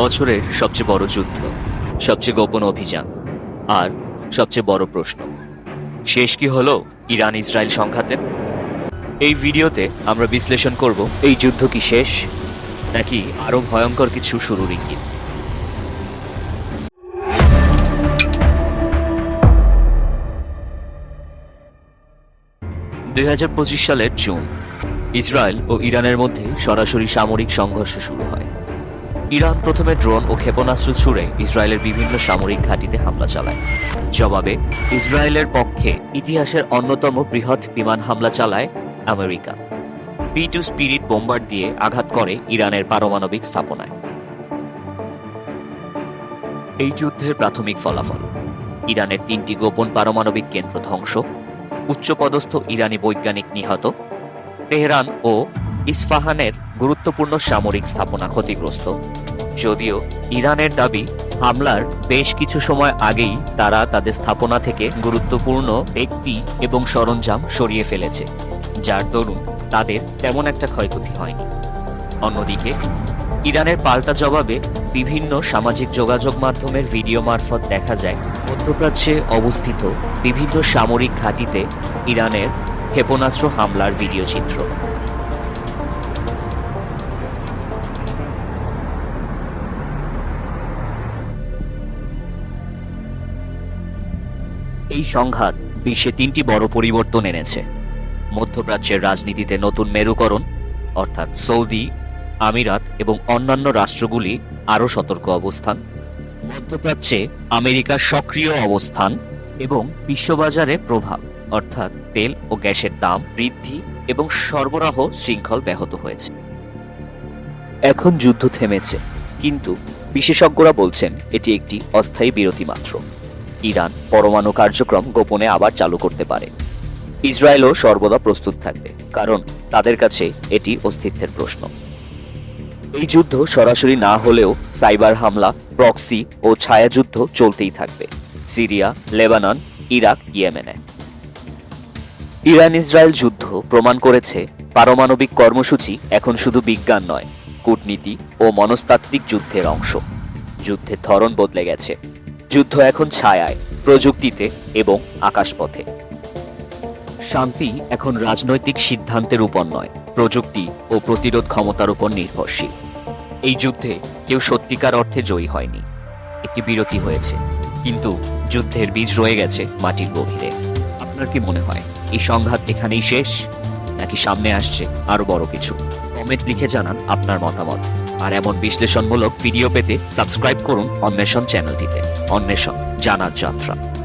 বছরের সবচেয়ে বড় যুদ্ধ, সবচেয়ে গোপন অভিযান, আর সবচেয়ে বড় প্রশ্ন। শেষ কি হলো ইরান ইসরায়েল সংঘাতের এই ভিডিওতে আমরা বিশ্লেষণ করব, এই যুদ্ধ কি শেষ, নাকি আরও ভয়ঙ্কর কিছু শুরুর ইঙ্গিত? দুই হাজার পঁচিশ সালের জুন, ইসরায়েল ও ইরানের মধ্যে সরাসরি সামরিক সংঘর্ষ শুরু হয়। ইরান প্রথমে ড্রোন ও ক্ষেপণাস্ত্র ছুড়ে ইসরায়েলের বিভিন্ন সামরিক ঘাঁটিতে হামলা চালায়। জবাবে, ইসরায়েলের পক্ষে ইতিহাসের অন্যতম বৃহৎ বিমান হামলা চালায় America. P two spirit bomber দিয়ে আঘাত করে ইরানের পারমাণবিক স্থাপনায়। এই যুদ্ধের প্রাথমিক ফলাফল, ইরানের তিনটি গোপন পারমাণবিক কেন্দ্র ধ্বংস, উচ্চপদস্থ ইরানি বৈজ্ঞানিক নিহত, তেহরান ও ইস্ফাহানের গুরুত্বপূর্ণ সামরিক স্থাপনা ক্ষতিগ্রস্ত। যদিও ইরানের দাবি, হামলার বেশ কিছু সময় আগেই তারা তাদের স্থাপনা থেকে গুরুত্বপূর্ণ ব্যক্তি এবং সরঞ্জাম সরিয়ে ফেলেছে, যার দরুন তাদের তেমন একটা ক্ষয়ক্ষতি হয়নি। অন্যদিকে, ইরানের পাল্টা জবাবে বিভিন্ন সামাজিক যোগাযোগ মাধ্যমের ভিডিও মারফত দেখা যায়, মধ্যপ্রাচ্যে অবস্থিত বিভিন্ন সামরিক ঘাঁটিতে ইরানের ক্ষেপণাস্ত্র হামলার ভিডিও চিত্র। এই সংঘাত বিশ্বে তিনটি বড় পরিবর্তন এনেছে। মধ্যপ্রাচ্যের রাজনীতিতে নতুন মেরুকরণ, অর্থাৎ সৌদি, আমিরাত এবং অন্যান্য রাষ্ট্রগুলি আরও সতর্ক অবস্থান, মধ্যপ্রাচ্যে আমেরিকার সক্রিয় অবস্থান এবং বিশ্ববাজারে প্রভাব, অর্থাৎ তেল ও গ্যাসের দাম বৃদ্ধি এবং সরবরাহ শৃঙ্খল ব্যাহত হয়েছে। এখন যুদ্ধ থেমেছে, কিন্তু বিশেষজ্ঞরা বলছেন এটি একটি অস্থায়ী বিরতি মাত্র। ইরান পরমাণু কার্যক্রম গোপনে আবার চালু করতে পারে। ইসরায়েলও সর্বদা প্রস্তুত থাকবে, কারণ তাদের কাছে এটি অস্তিত্বের প্রশ্ন। এই যুদ্ধ সরাসরি না হলেও সাইবার হামলা, প্রক্সি ও ছায়াযুদ্ধ চলতেই থাকবে, সিরিয়া, লেবানন, ইরাক, ইয়েমেনে। ইরান ইসরায়েল যুদ্ধ প্রমাণ করেছে, পারমাণবিক কর্মসূচি এখন শুধু বিজ্ঞান নয়, কূটনীতি ও মনস্তাত্ত্বিক যুদ্ধের অংশ। যুদ্ধের ধরন বদলে গেছে। যুদ্ধ এখন ছায়ায়, প্রযুক্তিতে এবং আকাশপথে। শান্তি এখন রাজনৈতিক সিদ্ধান্তের উপর নয়, প্রযুক্তি ও প্রতিরোধ ক্ষমতার উপর নির্ভরশীল। এই যুদ্ধে কেউ সত্যিকার অর্থে জয়ী হয়নি। একটি বিরতি হয়েছে, কিন্তু যুদ্ধের বীজ রয়ে গেছে মাটির গভীরে। আপনার কি মনে হয়, এই সংঘাত এখানেই শেষ, নাকি সামনে আসছে আরও বড় কিছু? কমেন্ট লিখে জানান আপনার মতামত। আর এমন বিশ্লেষণমূলক ভিডিও পেতে সাবস্ক্রাইব করুন অন্বেষণ চ্যানেলটিতে অন্বেষণ, জানার যাত্রা।